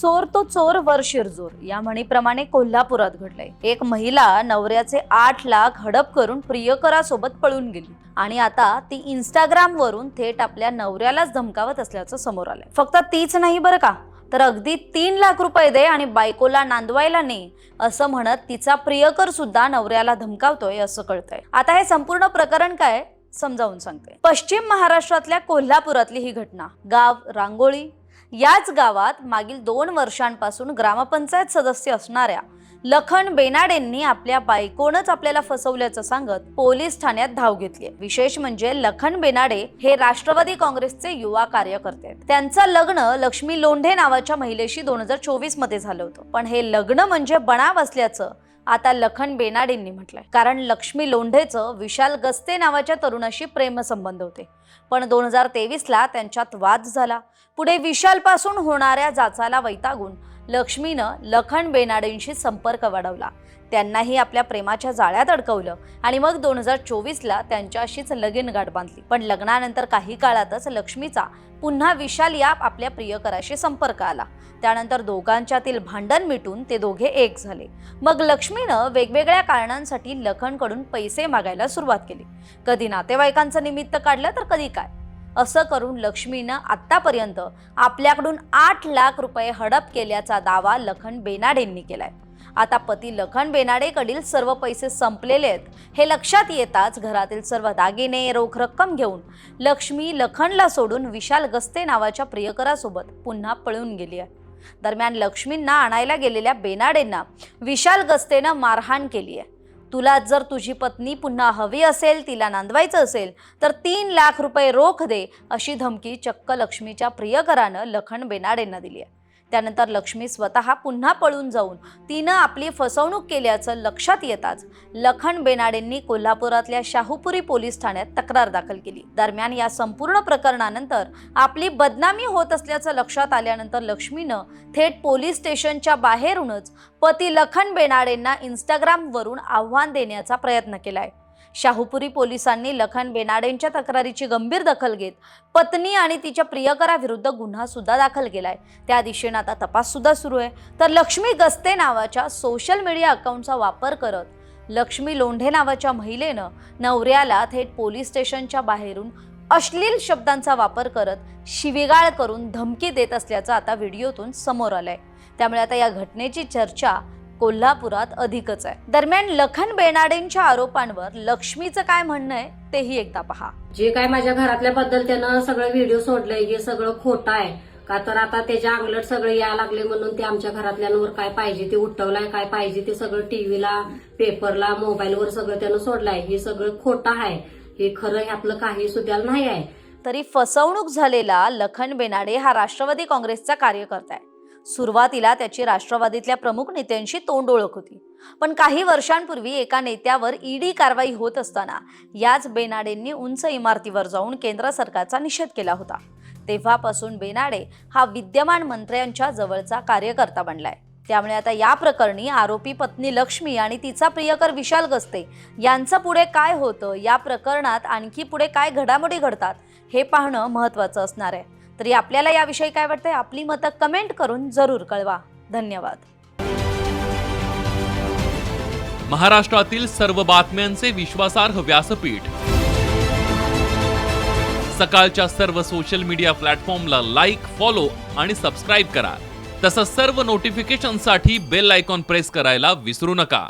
चोर तो चोर वर शिरजोर. या म्हणीप्रमाणे कोल्हापुरात घडलंय. एक महिला नवऱ्याचे आठ लाख हडप करून प्रियकरासोबत पळून गेली. आणि आता ती इंस्टाग्राम वरून थेट आपल्या नवऱ्यालाच धमकावत असल्याचं समोर आलंय. फक्त तीच नाही बरं का? तर अगदी तीन लाख रुपये दे आणि बायकोला नांदवायला ने असं म्हणत तिचा प्रियकर सुद्धा नवऱ्याला धमकावतोय असं कळतंय. आता हे संपूर्ण प्रकरण काय? समजावून सांगते. पश्चिम महाराष्ट्रातल्या कोल्हापुरातली ही घटना. गाव रांगोळी याच गावात मागील दोन वर्षांपासून ग्रामपंचायत सदस्य असणाऱ्या लखन बेनाडेंनी आपल्या बायकोनच आपल्याला फसवल्याचं सांगत पोलीस ठाण्यात धाव घेतली. विशेष म्हणजे लखन बेनाडे हे राष्ट्रवादी काँग्रेसचे युवा कार्यकर्ते त्यांचं लग्न लक्ष्मी लोंढे नावाच्या महिलेशी दोन हजार चोवीसमध्ये झालं होतं. पण हे लग्न म्हणजे बनाव असल्याचं आता लखन बेनाडेंनी म्हटलंय. कारण लक्ष्मी लोंढेचं विशाल गस्ते नावाच्या तरुणाशी प्रेमसंबंध होते. पण दोन हजार तेवीसला त्यांच्यात वाद झाला. पुढे विशालपासून होणाऱ्या जाचाला वैतागून लक्ष्मीनं लखन बेनाडेंशी संपर्क वाढवला. त्यांनाही आपल्या प्रेमाच्या जाळ्यात अडकवलं आणि मग दोन हजार चोवीसला त्यांच्याशीच लगीन गाठ बांधली. पण लग्नानंतर काही काळातच लक्ष्मीचा पुन्हा विशाल या आपल्या प्रियकराशी संपर्क आला. त्यानंतर दोघांच्यातील भांडण मिटून ते दोघे एक झाले. मग लक्ष्मीनं वेगवेगळ्या कारणांसाठी लखनकडून पैसे मागायला सुरुवात केली. कधी नातेवाईकांचं निमित्त काढलं तर कधी काय? असं करून लक्ष्मीनं आत्तापर्यंत आपल्याकडून आठ लाख रुपये हडप केल्याचा दावा लखन बेनाडेंनी केलाय. आता पती लखन बेनाडेकडील सर्व पैसे संपलेले आहेत. हे लक्षात येताच घरातील सर्व दागिने रोख रक्कम घेऊन लक्ष्मी लखनला सोडून विशाल गस्ते नावाच्या प्रियकरासोबत पुन्हा पळून गेली आहे. दरम्यान लक्ष्मींना आणायला गेलेल्या बेनाडेंना विशाल गस्तेनं मारहाण केली आहे. तुला जर तुझी पत्नी पुन्हा हवी असेल तिला नांदवायचं असेल तर तीन लाख रुपये रोख दे अशी धमकी चक्क लक्ष्मीच्या प्रियकरानं लखन बेनाडेंना दिली आहे. त्यानंतर लक्ष्मी स्वतः पुन्हा पळून जाऊन तिनं आपली फसवणूक केल्याचं लक्षात येताच लखन बेनाडेंनी कोल्हापुरातल्या शाहूपुरी पोलीस ठाण्यात तक्रार दाखल केली. दरम्यान या संपूर्ण प्रकरणानंतर आपली बदनामी होत असल्याचं लक्षात आल्यानंतर लक्ष्मीनं थेट पोलीस स्टेशनच्या बाहेरूनच पती लखन बेनाडेंना इंस्टाग्रामवरून आव्हान देण्याचा प्रयत्न केलाय. शाहूपुरी पोलिसांनी लखन बेनाडेंच्या तक्रारीची गंभीर दखल घेत पत्नी आणि तिच्या प्रियकराविरुद्ध गुन्हा सुद्धा दाखल केलाय. त्या दिशेनं आता तपास सुद्धा सुरू आहे. तर लक्ष्मी गस्ते नावाच्या सोशल मीडिया अकाउंटचा वापर करत लक्ष्मी लोंढे नावाच्या महिलेनं नवऱ्याला थेट पोलीस स्टेशनच्या बाहेरून अश्लील शब्दांचा वापर करत शिवीगाळ करून धमकी देत असल्याचं आता व्हिडिओतून समोर आलंय. त्यामुळे आता या घटनेची चर्चा कोल्हापुरात अधिकच आहे. दरम्यान लखन बेनाडेंच्या आरोपांवर लक्ष्मीचं काय म्हणणं आहे तेही एकदा पहा. जे काय माझ्या घरातल्या बद्दल त्यानं सगळं व्हिडिओ सोडलंय हे सगळं खोटं आहे. का तर आता त्याच्या अंगलट सगळे यायला लागले म्हणून ते आमच्या घरातल्यांवर काय पाहिजे ते उठवलाय काय पाहिजे ते सगळं टीव्हीला पेपरला मोबाईलवर सगळं त्यानं सोडलंय. हे सगळं खोटं आहे. हे खरं हे आपलं काही सुद्धा नाही आहे. तरी फसवणूक झालेला लखन बेनाडे हा राष्ट्रवादी काँग्रेसचा कार्यकर्ता आहे. सुरुवातीला त्याची राष्ट्रवादीतल्या प्रमुख नेत्यांशी तोंड ओळख होती. पण काही वर्षांपूर्वी एका नेत्यावर ईडी कारवाई होत असताना याच बेनाडेंनी उंच इमारतीवर जाऊन केंद्र सरकारचा निषेध केला होता. तेव्हापासून बेनाडे हा विद्यमान मंत्र्यांच्या जवळचा कार्यकर्ता बनलाय. त्यामुळे आता या प्रकरणी आरोपी पत्नी लक्ष्मी आणि तिचा प्रियकर विशाल गस्ते यांचं पुढे काय होतं? या प्रकरणात आणखी पुढे काय घडामोडी घडतात? हे पाहणं महत्त्वाचं असणार आहे. तरी आपल्याला याविषयी काय वाटतंय? आपली मतं कमेंट करून जरूर कळवा. धन्यवाद. महाराष्ट्रातील सर्व बातम्यांचे विश्वासार्ह व्यासपीठ. सकाळच्या सर्व सोशल मीडिया प्लॅटफॉर्मला लाईक फॉलो आणि सबस्क्राईब करा. तसंच सर्व नोटिफिकेशनसाठी बेल आयकॉन प्रेस करायला विसरू नका.